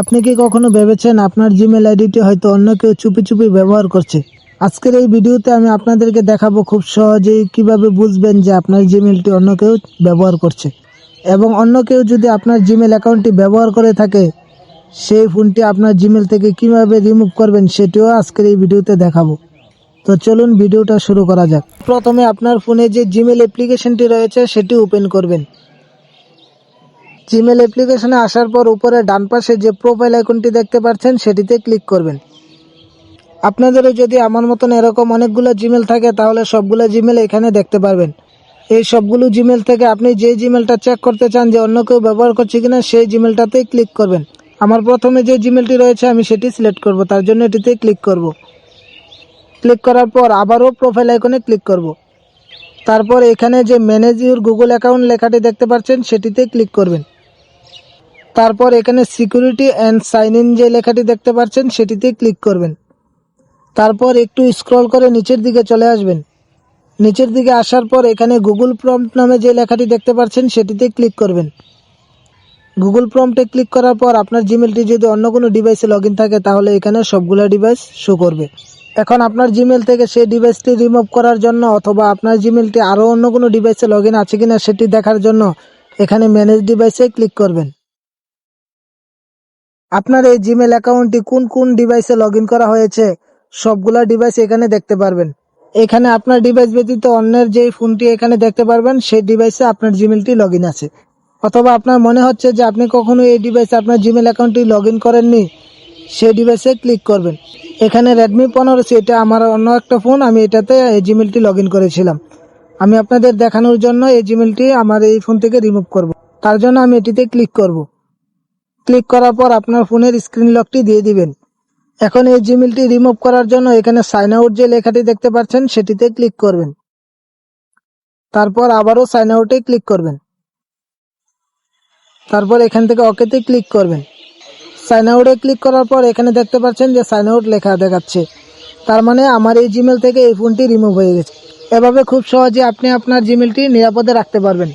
আপনি কি কখনো ভেবেছেন আপনার জিমেল আইডিটি হয়তো অন্য কেউ চুপি চুপি ব্যবহার করছে? আজকের এই ভিডিওতে আমি আপনাদেরকে দেখাবো খুব সহজেই কীভাবে বুঝবেন যে আপনার জিমেলটি অন্য কেউ ব্যবহার করছে। এবং অন্য কেউ যদি আপনার জিমেল অ্যাকাউন্টটি ব্যবহার করে থাকে, সেই ফোনটি আপনার জিমেল থেকে কীভাবে রিমুভ করবেন সেটিও আজকের এই ভিডিওতে দেখাবো। তো চলুন ভিডিওটা শুরু করা যাক। প্রথমে আপনার ফোনে যে জিমেল অ্যাপ্লিকেশনটি রয়েছে, সেটি ওপেন করবেন। জিমেল অ্যাপ্লিকেশনে আসার পর উপরে ডান পাশে যে প্রোফাইল আইকনটি দেখতে পাচ্ছেন, সেটিতে ক্লিক করবেন। আপনাদেরও যদি আমার মতন এরকম অনেকগুলো জিমেল থাকে, তাহলে সবগুলো জিমেল এখানে দেখতে পারবেন। এই সবগুলো জিমেল থেকে আপনি যে জিমেলটা চেক করতে চান যে অন্য কেউ ব্যবহার করছে কিনা, সেই জিমেলটাতেই ক্লিক করবেন। আমার প্রথমে যে জিমেলটি রয়েছে, আমি সেটি সিলেক্ট করব, তার জন্য এটিতে ক্লিক করব। ক্লিক করার পর আবারও প্রোফাইল আইকনে ক্লিক করব। তারপর এখানে যে ম্যানেজ ইউর গুগল অ্যাকাউন্ট লেখাটি দেখতে পাচ্ছেন, সেটিতে ক্লিক করবেন। তারপর এখানে সিকিউরিটি অ্যান্ড সাইন ইন যে লেখাটি দেখতে পাচ্ছেন, সেটিতে ক্লিক করবেন। তারপর একটু স্ক্রল করে নিচের দিকে চলে আসবেন। নিচের দিকে আসার পর এখানে গুগল প্রম্পট নামে যে লেখাটি দেখতে পাচ্ছেন, সেটিতে ক্লিক করবেন। গুগল প্রম্পটে ক্লিক করার পর আপনার জিমেলটি যদি অন্য কোনো ডিভাইসে লগ থাকে, তাহলে এখানে সবগুলো ডিভাইস শো করবে। এখন আপনার জিমেল থেকে সেই ডিভাইসটি রিমুভ করার জন্য অথবা আপনার জিমেলটি আরও অন্য কোনো ডিভাইসে লগ আছে কিনা সেটি দেখার জন্য এখানে ম্যানেজ ডিভাইসে ক্লিক করবেন। আপনার এই জিমেল অ্যাকাউন্টটি কোন কোন ডিভাইসে লগ করা হয়েছে, সবগুলা ডিভাইস এখানে দেখতে পারবেন। এখানে আপনার ডিভাইস ব্যতীত অন্যের যে ফোনটি এখানে দেখতে পারবেন, সেই ডিভাইসে আপনার জিমেলটি লগ আছে। অথবা আপনার মনে হচ্ছে যে আপনি কখনো এই ডিভাইসে আপনার জিমেল অ্যাকাউন্টটি লগ করেননি, সেই ডিভাইসে ক্লিক করবেন। এখানে রেডমি পনেরো এটা আমার অন্য একটা ফোন আমি এটাতে এই জিমেলটি লগ করেছিলাম। আমি আপনাদের দেখানোর জন্য এই জিমেলটি আমার এই ফোন থেকে রিমুভ করব। তার জন্য আমি এটিতে ক্লিক করব। ক্লিক করার পর আপনার ফোনের স্ক্রিন লকটি দিয়ে দিবেন। এখন এই জিমেলটি রিমুভ করার জন্য এখানে সাইন আউট যে লেখাটি দেখতে পাচ্ছেন সেটিতে ক্লিক করবেন। তারপর আবারও সাইন আউটে ক্লিক করবেন। তারপর এখান থেকে ওকেতে ক্লিক করবেন। সাইন আউটে ক্লিক করার পর এখানে দেখতে পাচ্ছেন যে সাইন আউট লেখা দেখাচ্ছে। তার মানে আমার এই জিমেল থেকে এই ফোনটি রিমুভ হয়ে গেছে। এভাবে খুব সহজে আপনি আপনার জিমেলটি নিরাপদে রাখতে পারবেন।